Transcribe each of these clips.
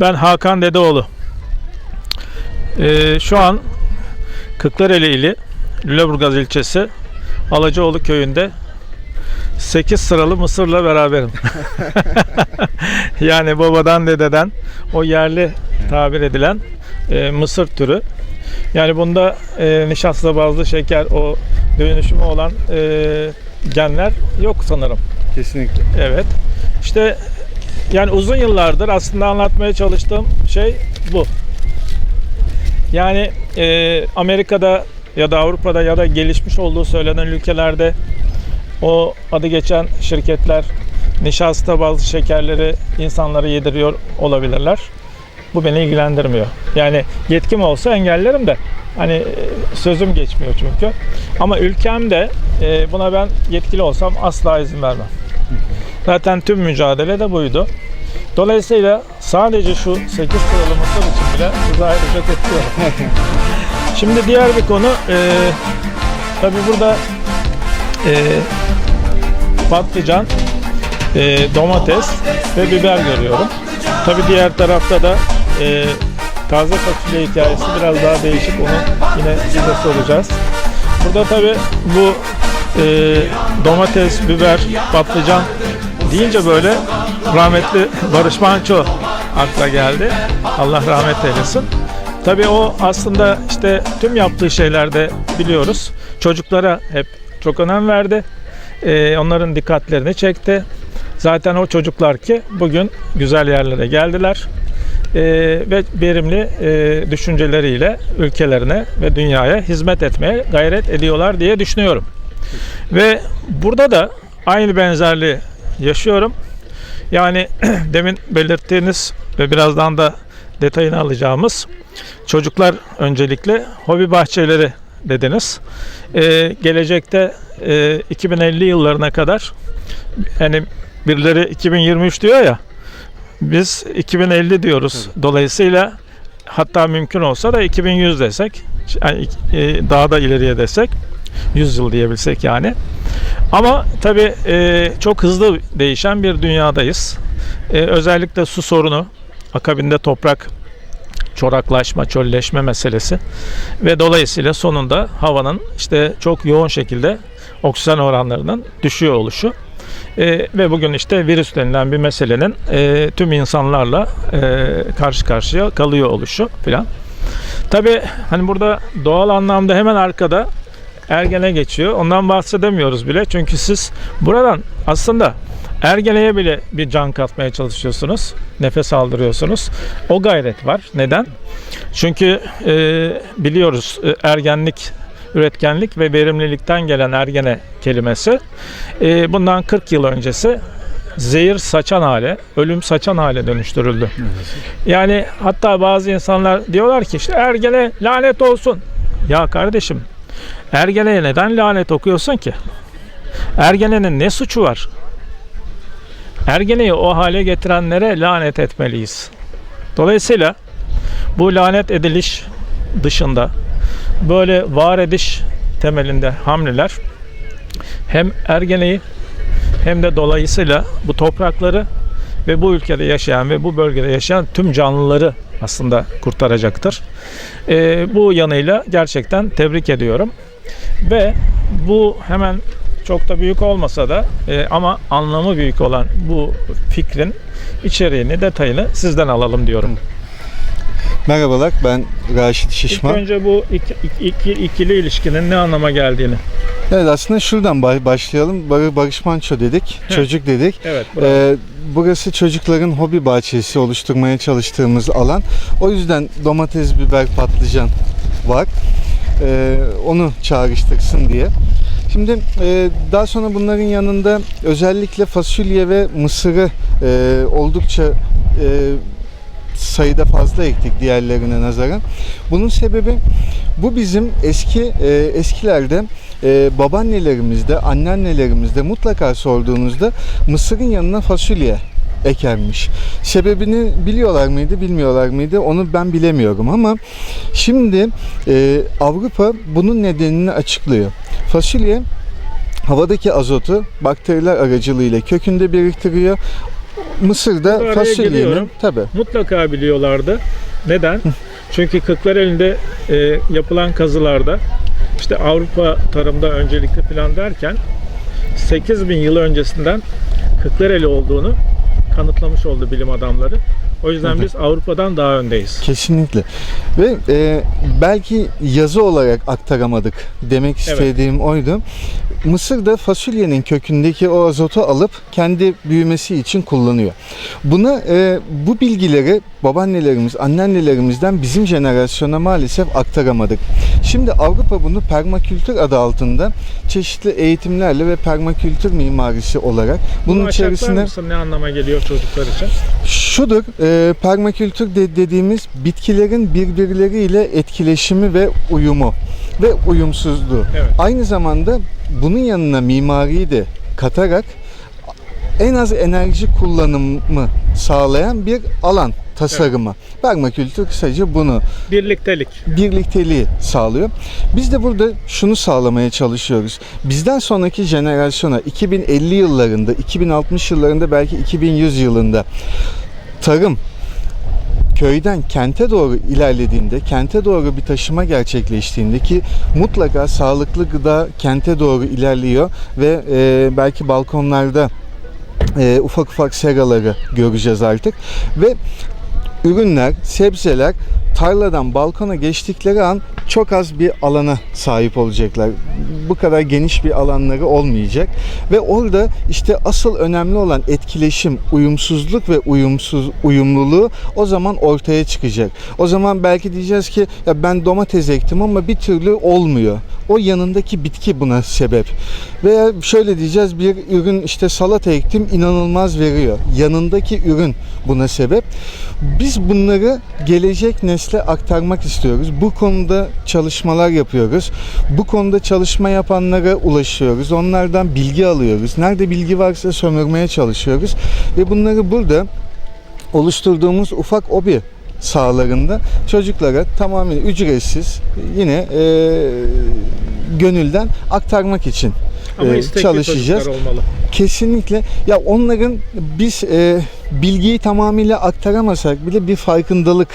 Ben Hakan Dedeoğlu. Ee, şu an Kırklareli ili Lüleburgaz ilçesi Alacaoğlu köyünde 8 sıralı mısırla beraberim. yani babadan dededen o yerli tabir edilen e, mısır türü. Yani bunda e, nişasta bazlı şeker o dönüşümü olan e, genler yok sanırım. Kesinlikle. Evet. İşte yani uzun yıllardır aslında anlatmaya çalıştığım şey bu. Yani e, Amerika'da ya da Avrupa'da ya da gelişmiş olduğu söylenen ülkelerde o adı geçen şirketler nişasta bazı şekerleri insanlara yediriyor olabilirler. Bu beni ilgilendirmiyor. Yani yetkim olsa engellerim de hani e, sözüm geçmiyor çünkü. Ama ülkemde e, buna ben yetkili olsam asla izin vermem. Zaten tüm mücadele de buydu. Dolayısıyla sadece şu 8 sıralı mısır için bile size ayrıca kutluyorum. Şimdi diğer bir konu e, tabi burada e, patlıcan, e, domates ve biber görüyorum. Tabi diğer tarafta da e, taze fasulye hikayesi biraz daha değişik. Onu yine size soracağız. Burada tabi bu e, domates, biber, patlıcan deyince böyle rahmetli Barış Manço akla geldi. Allah rahmet eylesin. Tabii o aslında işte tüm yaptığı şeylerde biliyoruz. Çocuklara hep çok önem verdi. Ee, onların dikkatlerini çekti. Zaten o çocuklar ki bugün güzel yerlere geldiler. Ee, ve verimli e, düşünceleriyle ülkelerine ve dünyaya hizmet etmeye gayret ediyorlar diye düşünüyorum. Ve burada da aynı benzerliği yaşıyorum. Yani demin belirttiğiniz ve birazdan da detayını alacağımız çocuklar öncelikle hobi bahçeleri dediniz. Ee, gelecekte e, 2050 yıllarına kadar yani birileri 2023 diyor ya biz 2050 diyoruz. Dolayısıyla hatta mümkün olsa da 2100 desek yani, e, daha da ileriye desek 100 yıl diyebilsek yani. Ama tabii e, çok hızlı değişen bir dünyadayız. E, özellikle su sorunu, akabinde toprak çoraklaşma, çölleşme meselesi ve dolayısıyla sonunda havanın işte çok yoğun şekilde oksijen oranlarının düşüyor oluşu. E, ve bugün işte virüs denilen bir meselenin e, tüm insanlarla e, karşı karşıya kalıyor oluşu filan. Tabii hani burada doğal anlamda hemen arkada Ergene geçiyor. Ondan bahsedemiyoruz bile. Çünkü siz buradan aslında Ergene'ye bile bir can katmaya çalışıyorsunuz. Nefes aldırıyorsunuz. O gayret var. Neden? Çünkü e, biliyoruz e, ergenlik üretkenlik ve verimlilikten gelen ergene kelimesi e, bundan 40 yıl öncesi zehir saçan hale, ölüm saçan hale dönüştürüldü. Yani hatta bazı insanlar diyorlar ki işte ergene lanet olsun. Ya kardeşim Ergeneye neden lanet okuyorsun ki? Ergenenin ne suçu var? Ergeneyi o hale getirenlere lanet etmeliyiz. Dolayısıyla bu lanet ediliş dışında böyle var ediş temelinde hamleler hem Ergeneyi hem de dolayısıyla bu toprakları ve bu ülkede yaşayan ve bu bölgede yaşayan tüm canlıları aslında kurtaracaktır. Ee, bu yanıyla gerçekten tebrik ediyorum. Ve bu hemen çok da büyük olmasa da e, ama anlamı büyük olan bu fikrin içeriğini, detayını sizden alalım diyorum. Merhabalar ben Raşit İlk Şişman. önce bu iki, iki- ikili ilişkinin ne anlama geldiğini. Evet aslında şuradan ba- başlayalım. Bar- Barış Manço dedik, Heh. çocuk dedik. Evet, bravo. Ee, burası çocukların hobi bahçesi oluşturmaya çalıştığımız alan. O yüzden domates, biber, patlıcan var. Ee, onu çağrıştırsın diye. Şimdi e, daha sonra bunların yanında özellikle fasulye ve mısırı e, oldukça e, sayıda fazla ektik diğerlerine nazaran. Bunun sebebi bu bizim eski e, eskilerde e, babaannelerimizde, anneannelerimizde mutlaka sorduğunuzda mısırın yanına fasulye ekermiş. Sebebini biliyorlar mıydı, bilmiyorlar mıydı? Onu ben bilemiyorum ama şimdi e, Avrupa bunun nedenini açıklıyor. Fasulye havadaki azotu bakteriler aracılığıyla kökünde biriktiriyor. Mısır'da fasulyenin tabi Mutlaka biliyorlardı. Neden? Çünkü Kırklareli'nde e, yapılan kazılarda işte Avrupa tarımda öncelikli plan derken 8000 yıl öncesinden Kırklareli olduğunu kanıtlamış oldu bilim adamları. O yüzden biz Avrupa'dan daha öndeyiz. kesinlikle ve e, belki yazı olarak aktaramadık demek Evet. istediğim oydu. Mısır'da fasulyenin kökündeki o azotu alıp kendi büyümesi için kullanıyor. Buna e, bu bilgileri babaannelerimiz, anneannelerimizden bizim jenerasyona maalesef aktaramadık. Şimdi Avrupa bunu permakültür adı altında çeşitli eğitimlerle ve permakültür mimarisi olarak bunun Bunu içerisinde mısın ne anlama geliyor çocuklar için? Şudur, e, permakültür de dediğimiz bitkilerin birbirleriyle etkileşimi ve uyumu ve uyumsuzluğu. Evet. Aynı zamanda bunun yanına mimariyi de katarak en az enerji kullanımı sağlayan bir alan tasarımı. Permakültür kısaca bunu Birliktelik. birlikteliği sağlıyor. Biz de burada şunu sağlamaya çalışıyoruz. Bizden sonraki jenerasyona 2050 yıllarında, 2060 yıllarında belki 2100 yılında tarım. Köyden kente doğru ilerlediğinde, kente doğru bir taşıma gerçekleştiğinde ki mutlaka sağlıklı gıda kente doğru ilerliyor ve e, belki balkonlarda e, ufak ufak seraları göreceğiz artık ve ürünler, sebzeler tarladan balkona geçtikleri an çok az bir alana sahip olacaklar. Bu kadar geniş bir alanları olmayacak ve orada işte asıl önemli olan etkileşim, uyumsuzluk ve uyumsuz uyumluluğu o zaman ortaya çıkacak. O zaman belki diyeceğiz ki ya ben domates ektim ama bir türlü olmuyor. O yanındaki bitki buna sebep. Veya şöyle diyeceğiz bir ürün işte salata ektim inanılmaz veriyor. Yanındaki ürün buna sebep. Biz bunları gelecek nesle aktarmak istiyoruz. Bu konuda çalışmalar yapıyoruz. Bu konuda çalışma yapanlara ulaşıyoruz. Onlardan bilgi alıyoruz. Nerede bilgi varsa sömürmeye çalışıyoruz. Ve bunları burada oluşturduğumuz ufak obi sahalarında çocuklara tamamen ücretsiz yine e, gönülden aktarmak için Ama e, çalışacağız. olmalı. Kesinlikle. Ya onların biz e, bilgiyi tamamıyla aktaramasak bile bir farkındalık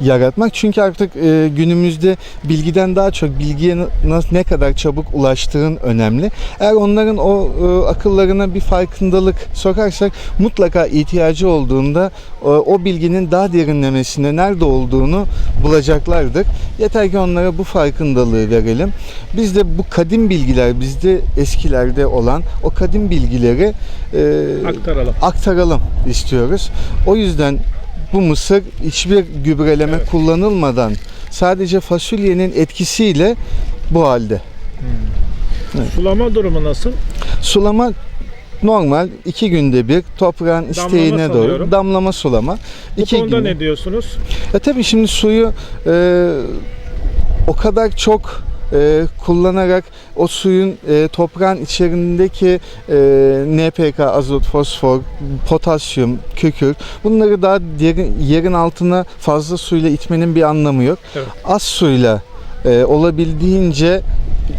yaratmak. Çünkü artık e, günümüzde bilgiden daha çok bilgiye na- ne kadar çabuk ulaştığın önemli. Eğer onların o e, akıllarına bir farkındalık sokarsak mutlaka ihtiyacı olduğunda e, o bilginin daha derinlemesine nerede olduğunu bulacaklardır. Yeter ki onlara bu farkındalığı verelim. Biz de bu kadim bilgiler bizde eskilerde olan o kadim bilgileri e, Aktaralım. aktaralım istiyoruz. O yüzden bu mısır hiçbir gübreleme Evet. kullanılmadan sadece fasulyenin etkisiyle bu halde. Sulama durumu nasıl? Sulama normal iki günde bir toprağın isteğine doğru sanıyorum. damlama sulama. Bu iki konuda günde. ne diyorsunuz? Ya tabii şimdi suyu e, o kadar çok e, kullanarak o suyun e, toprağın içerisindeki e, NPK, azot, fosfor, potasyum, kükürt bunları daha derin, yerin altına fazla suyla itmenin bir anlamı yok. Evet. Az suyla e, olabildiğince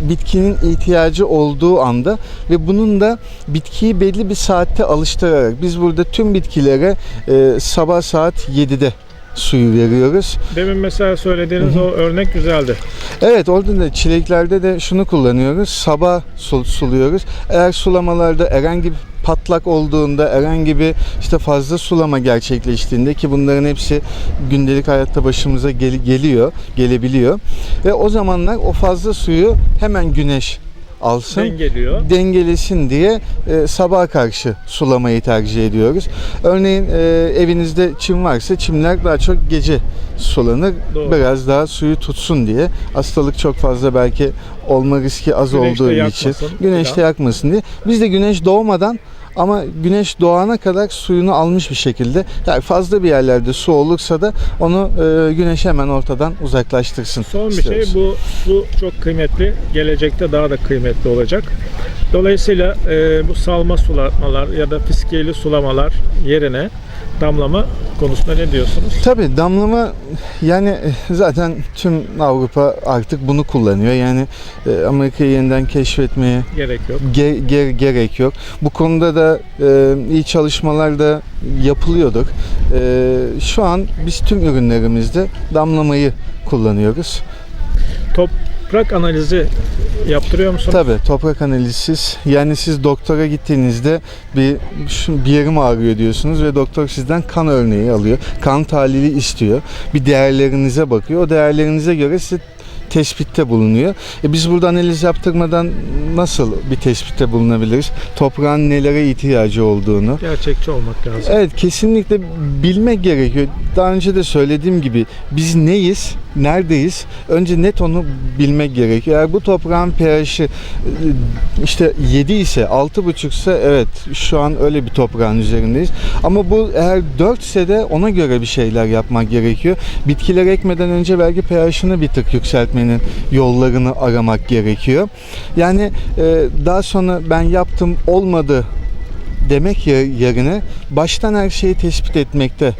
bitkinin ihtiyacı olduğu anda ve bunun da bitkiyi belli bir saatte alıştırarak biz burada tüm bitkilere e, sabah saat 7'de suyu veriyoruz. Demin mesela söylediğiniz o örnek güzeldi. Evet orada da çileklerde de şunu kullanıyoruz. Sabah sul- suluyoruz. Eğer sulamalarda herhangi bir patlak olduğunda, herhangi bir işte fazla sulama gerçekleştiğinde ki bunların hepsi gündelik hayatta başımıza gel- geliyor, gelebiliyor. Ve o zamanlar o fazla suyu hemen güneş alsın Dengeliyor. dengelesin diye e, sabaha karşı sulamayı tercih ediyoruz. Örneğin e, evinizde çim varsa çimler daha çok gece sulanır. Doğru. Biraz daha suyu tutsun diye. Hastalık çok fazla belki olma riski az Güneşte olduğu için. Güneşte yakmasın diye. Biz de güneş doğmadan ama güneş doğana kadar suyunu almış bir şekilde yani fazla bir yerlerde su olursa da onu e, güneş hemen ortadan uzaklaştırsın. Son bir istiyoruz. şey bu su çok kıymetli. Gelecekte daha da kıymetli olacak. Dolayısıyla e, bu salma sulamalar ya da fiskiyeli sulamalar yerine damlama konusunda ne diyorsunuz? Tabii damlama yani e, zaten tüm Avrupa artık bunu kullanıyor. Yani e, Amerika'yı yeniden keşfetmeye Gerek yok. ge- ge- gerek yok. Bu konuda da e, iyi çalışmalar da yapılıyordur. E, şu an biz tüm ürünlerimizde damlamayı kullanıyoruz. Toprak analizi yaptırıyor musunuz? Tabii toprak analizsiz. Yani siz doktora gittiğinizde bir bir yerim ağrıyor diyorsunuz ve doktor sizden kan örneği alıyor. Kan tahlili istiyor. Bir değerlerinize bakıyor. O değerlerinize göre size tespitte bulunuyor. E biz burada analiz yaptırmadan nasıl bir tespitte bulunabiliriz? Toprağın nelere ihtiyacı olduğunu. Gerçekçi olmak lazım. Evet kesinlikle bilmek gerekiyor. Daha önce de söylediğim gibi biz neyiz, neredeyiz? Önce net onu bilmek gerekiyor. Eğer bu toprağın pH'i e, işte 7 ise 6,5 ise evet şu an öyle bir toprağın üzerindeyiz. Ama bu eğer 4 ise de ona göre bir şeyler yapmak gerekiyor. Bitkiler ekmeden önce belki pH'ini bir tık yükseltmenin yollarını aramak gerekiyor. Yani e, daha sonra ben yaptım olmadı demek ye- yerine baştan her şeyi tespit etmekte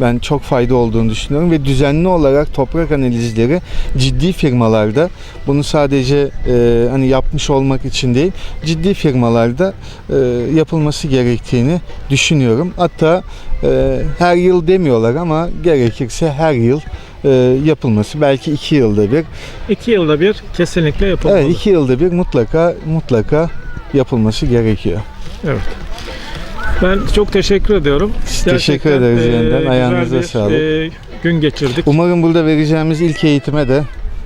ben çok fayda olduğunu düşünüyorum ve düzenli olarak toprak analizleri ciddi firmalarda bunu sadece e, hani yapmış olmak için değil ciddi firmalarda e, yapılması gerektiğini düşünüyorum. Hatta e, her yıl demiyorlar ama gerekirse her yıl e, yapılması belki iki yılda bir İki yılda bir kesinlikle yapılmalı. evet iki yılda bir mutlaka mutlaka yapılması gerekiyor. Evet. Ben çok teşekkür ediyorum. teşekkür Gerçekten, ederiz e, yeniden. Ayağınıza bir, sağlık. e, gün geçirdik. Umarım burada vereceğimiz ilk eğitime de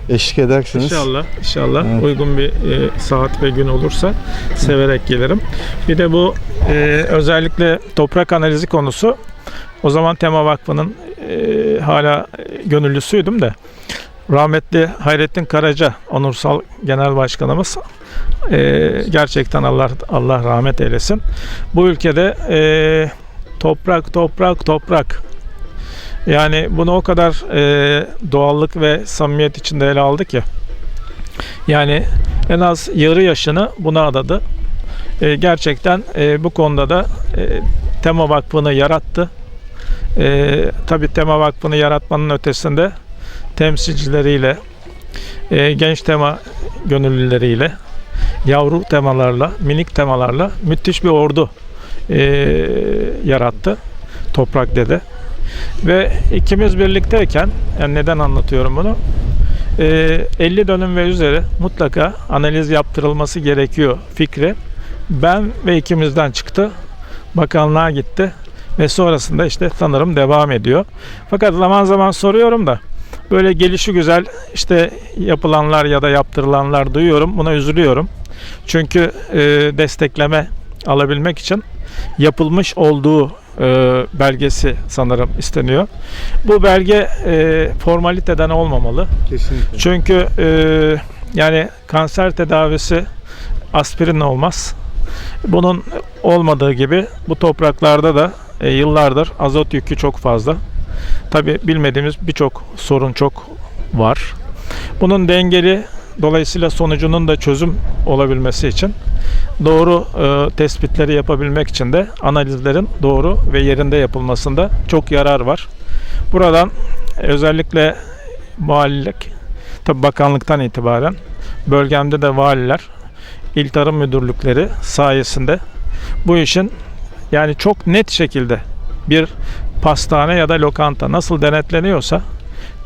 eşlik edersiniz. İnşallah, inşallah Evet. uygun bir e, saat ve gün olursa severek gelirim. Bir de bu e, özellikle toprak analizi konusu. O zaman Tema Vakfı'nın e, hala gönüllüsüydüm de rahmetli Hayrettin Karaca onursal genel başkanımız e, gerçekten Allah Allah rahmet eylesin. Bu ülkede e, toprak toprak toprak yani bunu o kadar e, doğallık ve samimiyet içinde ele aldı ki. Yani en az yarı yaşını buna adadı. E, gerçekten e, bu konuda da e, Tema Vakfı'nı yarattı. E, Tabi Tema Vakfı'nı yaratmanın ötesinde temsilcileriyle, e, genç tema gönüllüleriyle, yavru temalarla, minik temalarla müthiş bir ordu e, yarattı Toprak Dede. Ve ikimiz birlikteyken, yani neden anlatıyorum bunu? Ee, 50 dönüm ve üzeri mutlaka analiz yaptırılması gerekiyor fikri. Ben ve ikimizden çıktı. Bakanlığa gitti ve sonrasında işte sanırım devam ediyor. Fakat zaman zaman soruyorum da böyle gelişi güzel işte yapılanlar ya da yaptırılanlar duyuyorum. Buna üzülüyorum. Çünkü e, destekleme alabilmek için yapılmış olduğu e, belgesi sanırım isteniyor. Bu belge e, formaliteden olmamalı. Kesinlikle. Çünkü e, yani kanser tedavisi aspirinle olmaz. Bunun olmadığı gibi bu topraklarda da e, yıllardır azot yükü çok fazla. Tabi bilmediğimiz birçok sorun çok var. Bunun dengeli dolayısıyla sonucunun da çözüm olabilmesi için doğru e, tespitleri yapabilmek için de analizlerin doğru ve yerinde yapılmasında çok yarar var. Buradan özellikle valilik, tabi bakanlıktan itibaren bölgemde de valiler, il tarım müdürlükleri sayesinde bu işin yani çok net şekilde bir pastane ya da lokanta nasıl denetleniyorsa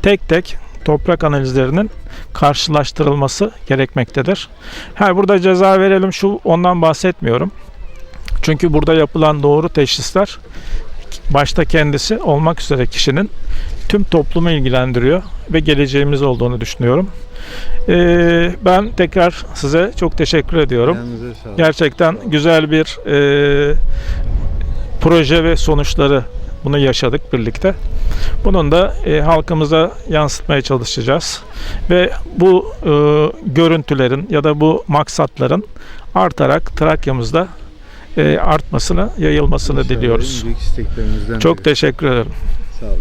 tek tek toprak analizlerinin karşılaştırılması gerekmektedir. Ha burada ceza verelim şu ondan bahsetmiyorum. Çünkü burada yapılan doğru teşhisler başta kendisi olmak üzere kişinin tüm toplumu ilgilendiriyor ve geleceğimiz olduğunu düşünüyorum. Ee, ben tekrar size çok teşekkür ediyorum. Gerçekten güzel bir e, proje ve sonuçları bunu yaşadık birlikte. Bunun da e, halkımıza yansıtmaya çalışacağız. Ve bu e, görüntülerin ya da bu maksatların artarak Trakya'mızda e, artmasını, yayılmasını İnşallah diliyoruz. Çok biri. teşekkür ederim. Sağ olun.